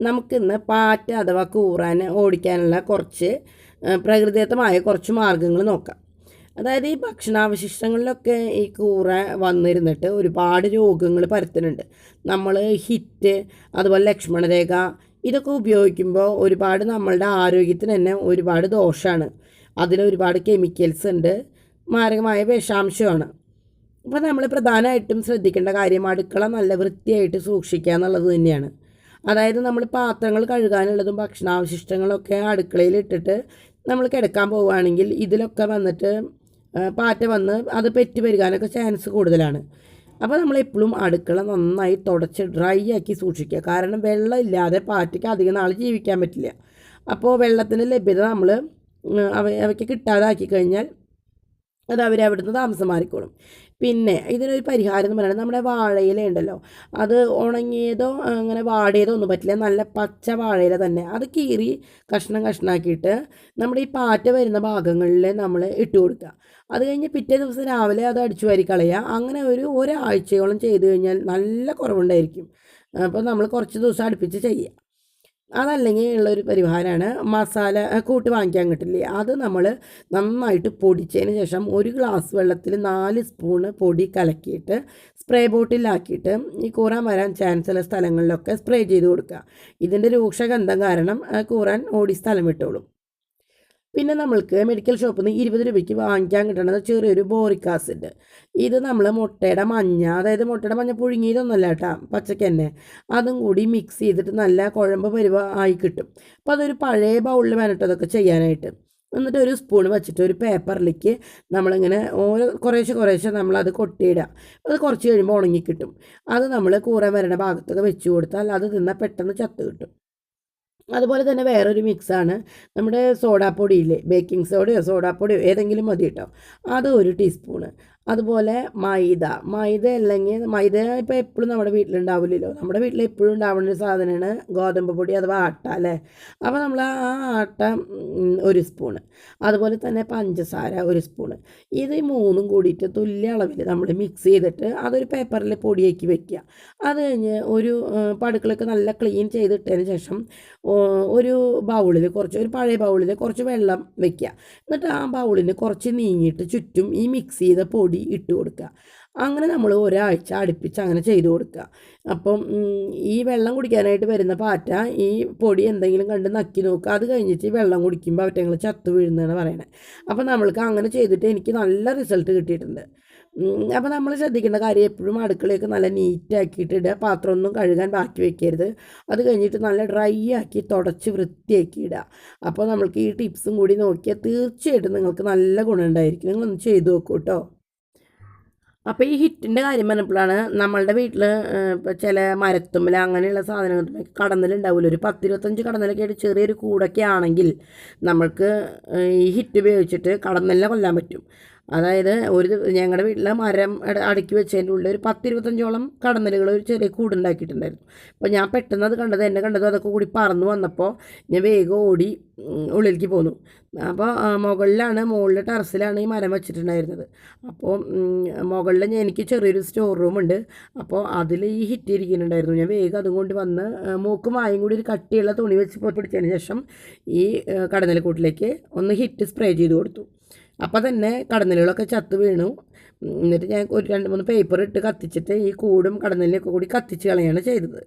നമുക്കിന്ന് പാറ്റ അഥവാ കൂറാൻ ഓടിക്കാനുള്ള കുറച്ച് പ്രകൃതിദത്തമായ കുറച്ച് മാർഗങ്ങൾ നോക്കാം. അതായത് ഈ ഭക്ഷണാവശിഷ്ടങ്ങളിലൊക്കെ ഈ കൂറ വന്നിരുന്നിട്ട് ഒരുപാട് രോഗങ്ങൾ പരത്തുന്നുണ്ട്. നമ്മൾ ഹിറ്റ് അതുപോലെ ലക്ഷ്മണരേഖ ഇതൊക്കെ ഉപയോഗിക്കുമ്പോൾ ഒരുപാട് നമ്മളുടെ ആരോഗ്യത്തിന് തന്നെ ഒരുപാട് ദോഷമാണ് അതിൽ ഒരുപാട് കെമിക്കൽസ് ഉണ്ട് മാരകമായ വിഷാംശമാണ്. അപ്പോൾ നമ്മൾ പ്രധാനമായിട്ടും ശ്രദ്ധിക്കേണ്ട കാര്യം അടുക്കള നല്ല വൃത്തിയായിട്ട് സൂക്ഷിക്കുക എന്നുള്ളത് തന്നെയാണ്. അതായത് നമ്മൾ പാത്രങ്ങൾ കഴുകാനുള്ളതും ഭക്ഷണാവശിഷ്ടങ്ങളൊക്കെ അടുക്കളയിൽ ഇട്ടിട്ട് നമ്മൾ കിടക്കാൻ പോവുകയാണെങ്കിൽ ഇതിലൊക്കെ വന്നിട്ട് പാറ്റ വന്ന് അത് പെറ്റ് പെരുകാനൊക്കെ ചാൻസ് കൂടുതലാണ്. അപ്പോൾ നമ്മൾ എപ്പോഴും അടുക്കള നന്നായി തുടച്ച് ഡ്രൈ ആക്കി സൂക്ഷിക്കുക. കാരണം വെള്ളം ഇല്ലാതെ പാറ്റയ്ക്ക് അധികം നാൾ ജീവിക്കാൻ പറ്റില്ല. അപ്പോൾ വെള്ളത്തിന്റെ ലഭ്യത നമ്മൾ അവ അവയ്ക്ക് കിട്ടാതാക്കി കഴിഞ്ഞാൽ അത് അവർ അവിടുന്ന് താമസം മാറിക്കോളും പിന്നെ ഇതിനൊരു പരിഹാരം എന്ന് പറയുന്നത് നമ്മുടെ വാഴയില ഉണ്ടല്ലോ. അത് ഉണങ്ങിയതോ അങ്ങനെ വാടിയതോ ഒന്നും പറ്റില്ല. നല്ല പച്ച വാഴയില തന്നെ. അത് കീറി കഷ്ണം കഷ്ണാക്കിയിട്ട് നമ്മുടെ ഈ പാറ്റ വരുന്ന ഭാഗങ്ങളിൽ നമ്മൾ ഇട്ട് കൊടുക്കുക. അത് കഴിഞ്ഞ് പിറ്റേ ദിവസം രാവിലെ അത് അടിച്ചു വാരി കളയുക. അങ്ങനെ ഒരു ഒരാഴ്ചയോളം ചെയ്ത് കഴിഞ്ഞാൽ നല്ല കുറവുണ്ടായിരിക്കും. അപ്പോൾ നമ്മൾ കുറച്ച് ദിവസം അടുപ്പിച്ച് ചെയ്യുക. അതല്ലെങ്കിൽ ഉള്ളൊരു പരിഹാരമാണ് മസാല കൂട്ട് വാങ്ങിക്കാൻ കിട്ടില്ലേ? അത് നമ്മൾ നന്നായിട്ട് പൊടിച്ചതിന് ശേഷം ഒരു ഗ്ലാസ് വെള്ളത്തിൽ നാല് സ്പൂണ് പൊടി കലക്കിയിട്ട് സ്പ്രേ ബോട്ടിലാക്കിയിട്ട് ഈ കൂറാൻ വരാൻ ചാൻസ് ഉള്ള സ്ഥലങ്ങളിലൊക്കെ സ്പ്രേ ചെയ്ത് കൊടുക്കുക. ഇതിന്റെ രൂക്ഷഗന്ധം കാരണം കൂറാൻ ഓടി സ്ഥലം വിട്ടോളും. പിന്നെ നമ്മൾക്ക് മെഡിക്കൽ ഷോപ്പിൽ നിന്ന് ഇരുപത് രൂപയ്ക്ക് വാങ്ങിക്കാൻ കിട്ടുന്നത് ചെറിയൊരു ബോറിക് ആസിഡ് ഇത് നമ്മൾ മുട്ടയുടെ മഞ്ഞ അതായത് മുട്ടയുടെ മഞ്ഞ പുഴുങ്ങിയതൊന്നുമല്ല കേട്ടോ പച്ചക്ക് തന്നെ. അതും കൂടി മിക്സ് ചെയ്തിട്ട് നല്ല കുഴമ്പ് പരുവ ആയി കിട്ടും. അപ്പോൾ അതൊരു പഴയ ബൗളിൽ വേണം അതൊക്കെ ചെയ്യാനായിട്ട്. എന്നിട്ട് ഒരു സ്പൂൺ വെച്ചിട്ട് ഒരു പേപ്പറിലേക്ക് നമ്മളിങ്ങനെ ഓരോ കുറേശ്ശെ കുറേശ്ശെ നമ്മളത് കൊട്ടിയിടുക. അത് കുറച്ച് കഴിയുമ്പോൾ ഉണങ്ങി കിട്ടും അത് നമ്മൾ കൂറ വരണ ഭാഗത്തൊക്കെ വെച്ച് കൊടുത്താൽ അത് തിന്നാൽ പെട്ടെന്ന് ചത്ത് കിട്ടും. അതുപോലെ തന്നെ വേറൊരു മിക്സാണ്. നമ്മുടെ സോഡാപ്പൊടിയില്ലേ? ബേക്കിംഗ് സോഡയോ സോഡാപ്പൊടിയോ ഏതെങ്കിലും മതി കേട്ടോ അത് ഒരു ടീസ്പൂണ്. അതുപോലെ മൈദ. മൈദ അല്ലെങ്കിൽ മൈദ ഇപ്പോൾ എപ്പോഴും നമ്മുടെ വീട്ടിലുണ്ടാവില്ലല്ലോ. നമ്മുടെ വീട്ടിൽ എപ്പോഴും ഉണ്ടാവുന്ന ഒരു സാധനമാണ് ഗോതമ്പ് പൊടി അഥവാ ആട്ട അല്ലേ? അപ്പോൾ നമ്മൾ ആ ആട്ട ഒരു സ്പൂണ്. അതുപോലെ തന്നെ പഞ്ചസാര ഒരു സ്പൂണ്. ഇത് മൂന്നും കൂടിയിട്ട് തുല്യ അളവിൽ നമ്മൾ മിക്സ് ചെയ്തിട്ട് അതൊരു പേപ്പറിൽ പൊടിയാക്കി വെക്കുക. അത് കഴിഞ്ഞ് ഒരു പടുക്കളൊക്കെ നല്ല ക്ലീൻ ചെയ്തിട്ടതിന് ശേഷം ഒരു ബൗളിൽ കുറച്ച് ഒരു പഴയ ബൗളിൽ കുറച്ച് വെള്ളം വെക്കുക. എന്നിട്ട് ആ ബൗളിന് കുറച്ച് നീങ്ങിയിട്ട് ചുറ്റും ഈ മിക്സ് ചെയ്ത പൊടി പൊടി ഇട്ട് കൊടുക്കുക. അങ്ങനെ നമ്മൾ ഒരാഴ്ച അടുപ്പിച്ച് അങ്ങനെ ചെയ്ത് കൊടുക്കുക. അപ്പം ഈ വെള്ളം കുടിക്കാനായിട്ട് വരുന്ന പാറ്റ ഈ പൊടി എന്തെങ്കിലും കണ്ട് നക്കി നോക്കുക. അത് കഴിഞ്ഞിട്ട് വെള്ളം കുടിക്കുമ്പോൾ അവറ്റങ്ങൾ ചത്തു വീഴുന്നതാണ് പറയുന്നത് അപ്പം നമ്മൾക്ക് അങ്ങനെ ചെയ്തിട്ട് എനിക്ക് നല്ല റിസൾട്ട് കിട്ടിയിട്ടുണ്ട്. അപ്പോൾ നമ്മൾ ശ്രദ്ധിക്കേണ്ട കാര്യം എപ്പോഴും അടുക്കളയൊക്കെ നല്ല നീറ്റാക്കിയിട്ട് പാത്രം ഒന്നും കഴുകാൻ ബാക്കി വെക്കരുത്. അത് കഴിഞ്ഞിട്ട് നല്ല ഡ്രൈ ആക്കി തുടച്ച് വൃത്തിയാക്കി ഇടുക. അപ്പോൾ നമ്മൾക്ക് ഈ ടിപ്സും കൂടി നോക്കിയാൽ തീർച്ചയായിട്ടും നിങ്ങൾക്ക് നല്ല ഗുണമുണ്ടായിരിക്കും നിങ്ങളൊന്ന് ചെയ്ത് നോക്കൂ കേട്ടോ. അപ്പോൾ ഈ ഹിറ്റിന്റെ കാര്യം പറഞ്ഞപ്പോഴാണ് നമ്മളുടെ വീട്ടിൽ ചില മരത്തുമ്മൽ അങ്ങനെയുള്ള സാധനങ്ങൾ കടന്നലുണ്ടാവില്ല ഒരു പത്തിരുപത്തഞ്ച് കടന്നലൊക്കെ ആയിട്ട് ചെറിയൊരു കൂടൊക്കെ ആണെങ്കിൽ നമ്മൾക്ക് ഈ ഹിറ്റ് ഉപയോഗിച്ചിട്ട് കടന്നലിനെ കൊല്ലാൻ പറ്റും. അതായത് ഒരു ഞങ്ങളുടെ വീട്ടിലെ മരം അടുക്കി വെച്ചതിന്റെ ഉള്ളിൽ ഒരു പത്തിരുപത്തഞ്ചോളം കടന്നലുകൾ ഒരു ചെറിയ കൂടുണ്ടാക്കിയിട്ടുണ്ടായിരുന്നു. അപ്പോൾ ഞാൻ പെട്ടെന്ന് അത് കണ്ടത് എന്നെ കണ്ടത് അതൊക്കെ കൂടി പറന്ന് വന്നപ്പോൾ ഞാൻ വേഗം ഓടി ഉള്ളിലേക്ക് പോന്നു. അപ്പോൾ മുകളിലാണ് മുകളിലെ ടെറസിലാണ് ഈ മരം വെച്ചിട്ടുണ്ടായിരുന്നത്. അപ്പോൾ മുകളിൽ ഞാൻ എനിക്ക് ചെറിയൊരു സ്റ്റോർ റൂമുണ്ട് അപ്പോൾ അതിൽ ഈ ഹിറ്റ് ഇരിക്കുന്നുണ്ടായിരുന്നു. ഞാൻ വേഗം അതും കൊണ്ട് വന്ന് മൂക്കും വായും കൂടി ഒരു കട്ടിയുള്ള തുണി വെച്ച് പിടിച്ചതിന് ശേഷം ഈ കടന്നലക്കൂട്ടിലേക്ക് ഒന്ന് ഹിറ്റ് സ്പ്രേ ചെയ്ത് കൊടുത്തു. അപ്പോൾ തന്നെ കടന്നലുകളൊക്കെ ചത്ത് വീണു. എന്നിട്ട് ഞാൻ ഒരു രണ്ട് മൂന്ന് പേപ്പർ ഇട്ട് കത്തിച്ചിട്ട് ഈ കൂടും കടന്നലിനൊക്കെ കൂടി കത്തിച്ച് കളയാണ് ചെയ്തത്.